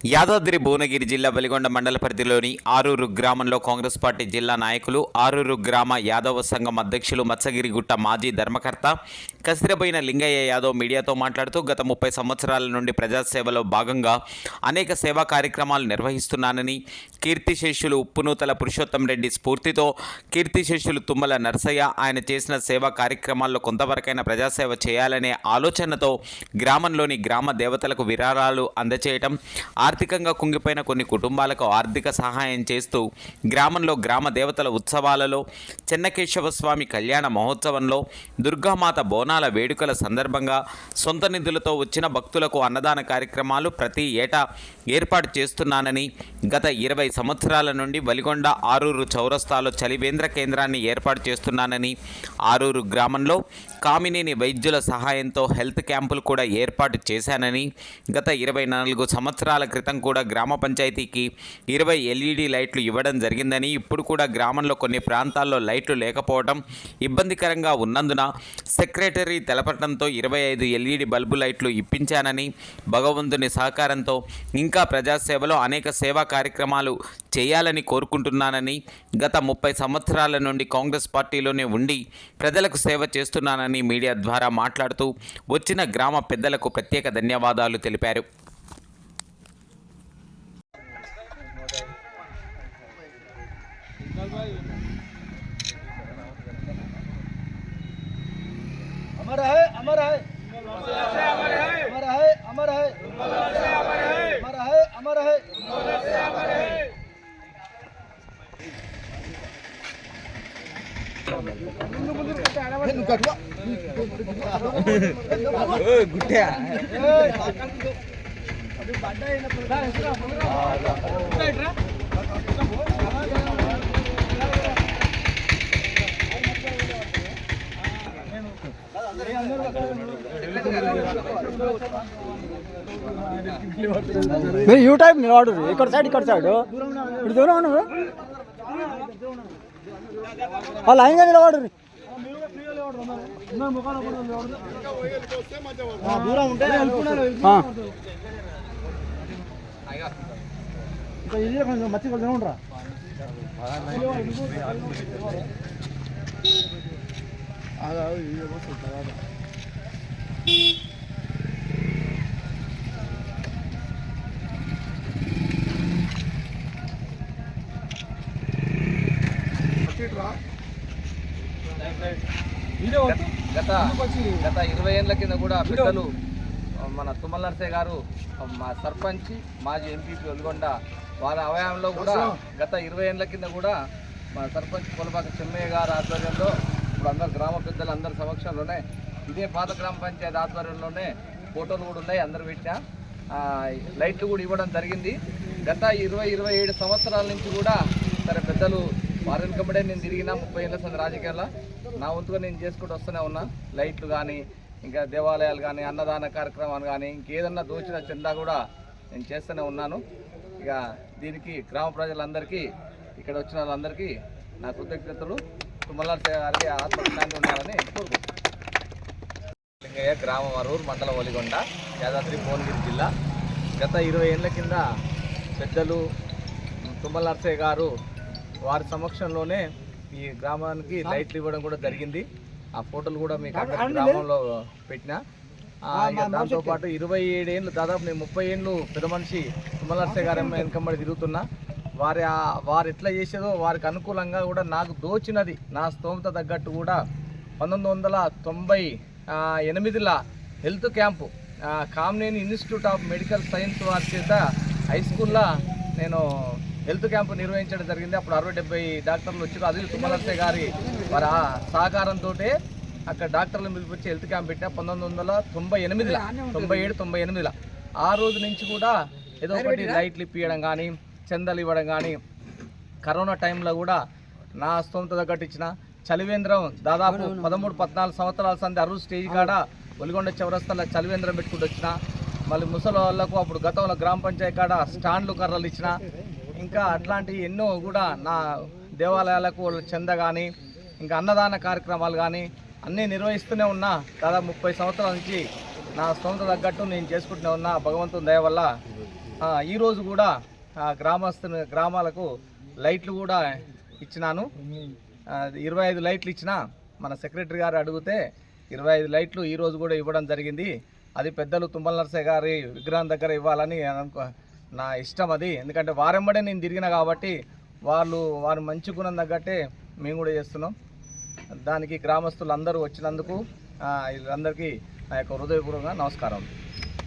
యాదాద్రి భువనగిరి జిల్లా వెలిగొండ మండల పరిధిలోని ఆరూరు గ్రామంలో కాంగ్రెస్ పార్టీ జిల్లా నాయకులు ఆరూరు గ్రామ యాదవ సంఘం అధ్యక్షులు మత్సగిరిగుట్ట మాజీ ధర్మకర్త కసిరబోయిన లింగయ్య యాదవ్ మీడియాతో మాట్లాడుతూ గత ముప్పై సంవత్సరాల నుండి ప్రజాసేవలో భాగంగా అనేక సేవా కార్యక్రమాలు నిర్వహిస్తున్నానని కీర్తిశేషులు ఉప్పునూతల పురుషోత్తం రెడ్డి స్ఫూర్తితో కీర్తిశేషులు తుమ్మల నర్సయ్య ఆయన చేసిన సేవా కార్యక్రమాల్లో కొంతవరకైనా ప్రజాసేవ చేయాలనే ఆలోచనతో గ్రామంలోని గ్రామ దేవతలకు విరాళాలు అందచేయటం ఆర్థికంగా కుంగిపోయిన కొన్ని కుటుంబాలకు ఆర్థిక సహాయం చేస్తూ గ్రామంలో గ్రామ దేవతల ఉత్సవాలలో చెన్నకేశవ స్వామి కళ్యాణ మహోత్సవంలో దుర్గామాత బోనాల వేడుకల సందర్భంగా సొంత నిధులతో వచ్చిన భక్తులకు అన్నదాన కార్యక్రమాలు ప్రతి ఏటా ఏర్పాటు చేస్తున్నానని గత ఇరవై సంవత్సరాల నుండి వలిగొండ ఆరూరు చౌరస్తాలో చలివేంద్ర కేంద్రాన్ని ఏర్పాటు చేస్తున్నానని ఆరూరు గ్రామంలో కామినేని వైద్యుల సహాయంతో హెల్త్ క్యాంపులు కూడా ఏర్పాటు చేశానని గత ఇరవై నాలుగు సంవత్సరాల క్రితం కూడా గ్రామ పంచాయతీకి ఇరవై ఎల్ఈడి లైట్లు ఇవ్వడం జరిగిందని ఇప్పుడు కూడా గ్రామంలో కొన్ని ప్రాంతాల్లో లైట్లు లేకపోవడం ఇబ్బందికరంగా ఉన్నందున సెక్రటరీ తెలపడంతో ఇరవై ఐదు ఎల్ఈడి బల్బు లైట్లు ఇప్పించానని భగవంతుని సహకారంతో ఇంకా ప్రజాసేవలో అనేక సేవా కార్యక్రమాలు చేయాలని కోరుకుంటున్నానని గత ముప్పై సంవత్సరాల నుండి కాంగ్రెస్ పార్టీలోనే ఉండి ప్రజలకు సేవ చేస్తున్నానని మీడియా ద్వారా మాట్లాడుతూ వచ్చిన గ్రామ పెద్దలకు ప్రత్యేక ధన్యవాదాలు తెలిపారు. अमर है अमर है अमर है अमर है अमर है अमर है మీరు యూ టైప్ నిలబడు ఇక్కడ సైడ్ ఇక్కడ సైడ్ ఇప్పుడు దూరం ఉన్నారు వాళ్ళు లైన్గా నిలబడు దూరం ఉంటే ఇది కొంచెం మచ్చి కొంచెం ఉండరా గత గత ఇరవై ఏళ్ళ కింద కూడా పెద్దలు మన తుమ్మల నరసయ్య గారు మా సర్పంచ్ మాజీ ఎంపీపీ ఒల్గొండ వారి అవయంలో కూడా గత ఇరవై ఏళ్ళ కింద కూడా మా సర్పంచ్ కొలపాక చెమ్మయ్య గారి ఆధ్వర్యంలో ఇప్పుడు అందరు గ్రామ పెద్దలు అందరి సమక్షంలోనే ఇదే పాత గ్రామ పంచాయతీ ఆధ్వర్యంలోనే ఫోటోలు కూడా ఉన్నాయి అందరు పెట్టినా లైట్లు కూడా ఇవ్వడం జరిగింది. గత ఇరవై ఇరవై ఏడు సంవత్సరాల నుంచి కూడా సరే పెద్దలు వారి వెనుకబడే నేను తిరిగిన ముప్పై ఏళ్ళ సంది రాజకీయాల్లో. నా వంతుగా నేను చేసుకుంటూ వస్తూనే ఉన్నా. లైట్లు కానీ ఇంకా దేవాలయాలు కానీ అన్నదాన కార్యక్రమాలు కానీ ఇంకేదన్నా దోచిన చందా కూడా నేను చేస్తూనే ఉన్నాను. ఇక దీనికి గ్రామ ప్రజలందరికీ ఇక్కడ వచ్చిన వాళ్ళందరికీ నా కృతజ్ఞతలు. గారికి ఆత్మశాంతి ఉండాలని కోరుకుంటున్నాను. లింగయ్య గ్రామం వరూరు మండలం ఒలిగొండ యాదాద్రి భువనగిరి జిల్లా. గత ఇరవై ఏళ్ళ కింద పెద్దలు తుమ్మల నర్సయ్య గారు వారి సమక్షంలోనే ఈ గ్రామానికి లైట్లు ఇవ్వడం కూడా జరిగింది. ఆ ఫోటోలు కూడా మీకు అందరి గ్రామంలో పెట్టిన. దాంతోపాటు ఇరవై ఏడేళ్ళు దాదాపు నేను ముప్పై ఏళ్ళు పెద్ద మనిషి తుమ్మల నర్సయ్య గారి వెనకబడి తిరుగుతున్నా. వారి వారు ఎట్లా చేసేదో వారికి అనుకూలంగా కూడా నాకు దోచినది. నా స్తోమత తగ్గట్టు కూడా పంతొమ్మిది వందల తొంభై ఎనిమిదిలో health camp Kamineni Institute of Medical Science వారి చేత హై స్కూల్లో నేను హెల్త్ క్యాంపు నిర్వహించడం జరిగింది. అప్పుడు అరవై డెబ్బై డాక్టర్లు వచ్చారు. అది తుమ్మలసే గారి వారి ఆ సహకారంతో అక్కడ డాక్టర్లను పిలిపించి హెల్త్ క్యాంప్ పెట్టిన పంతొమ్మిది వందల తొంభై ఎనిమిదిలో తొంభై ఏడు తొంభై ఎనిమిదిలో. ఆ రోజు నుంచి కూడా ఏదో ఒకటి లైట్లు ఇప్పించడం కానీ చందలు ఇవ్వడం కానీ కరోనా టైంలో కూడా నా స్తోమత తగ్గట్టు ఇచ్చిన చలివేంద్రం దాదాపు పదమూడు పద్నాలుగు సంవత్సరాల సంది అరువు స్టేజ్ కాడ ఒలిగొండ చౌరస్తాలో చలివేంద్రం పెట్టుకుంటూ వచ్చిన మళ్ళీ ముసలి వాళ్ళకు అప్పుడు గతంలో గ్రామ పంచాయతీ కాడ స్టాండ్లు కర్రలు ఇచ్చిన ఇంకా అట్లాంటివి ఎన్నో కూడా నా దేవాలయాలకు చెంద కానీ ఇంకా అన్నదాన కార్యక్రమాలు కానీ అన్నీ నిర్వహిస్తూనే ఉన్నా దాదాపు ముప్పై సంవత్సరాల నుంచి నా సొంత తగ్గట్టు నేను చేసుకుంటూనే ఉన్నా భగవంతుని దయ వల్ల. ఈరోజు కూడా గ్రామస్తు గ్రామాలకు లైట్లు కూడా ఇచ్చినాను. ఇరవై ఐదు లైట్లు ఇచ్చిన మన సెక్రటరీ గారు అడిగితే ఇరవై ఐదు లైట్లు ఈరోజు కూడా ఇవ్వడం జరిగింది. అది పెద్దలు తుమ్మల నర్సయ్య గారి విగ్రహం దగ్గర ఇవ్వాలని అనుకో నా ఇష్టం అది. ఎందుకంటే వారెంబడే నేను తిరిగిన కాబట్టి వాళ్ళు వారు మంచి గుణం తగ్గట్టే మేము కూడా చేస్తున్నాం. దానికి గ్రామస్తులు అందరూ వచ్చినందుకు వీళ్ళందరికీ నా యొక్క హృదయపూర్వకంగా నమస్కారం.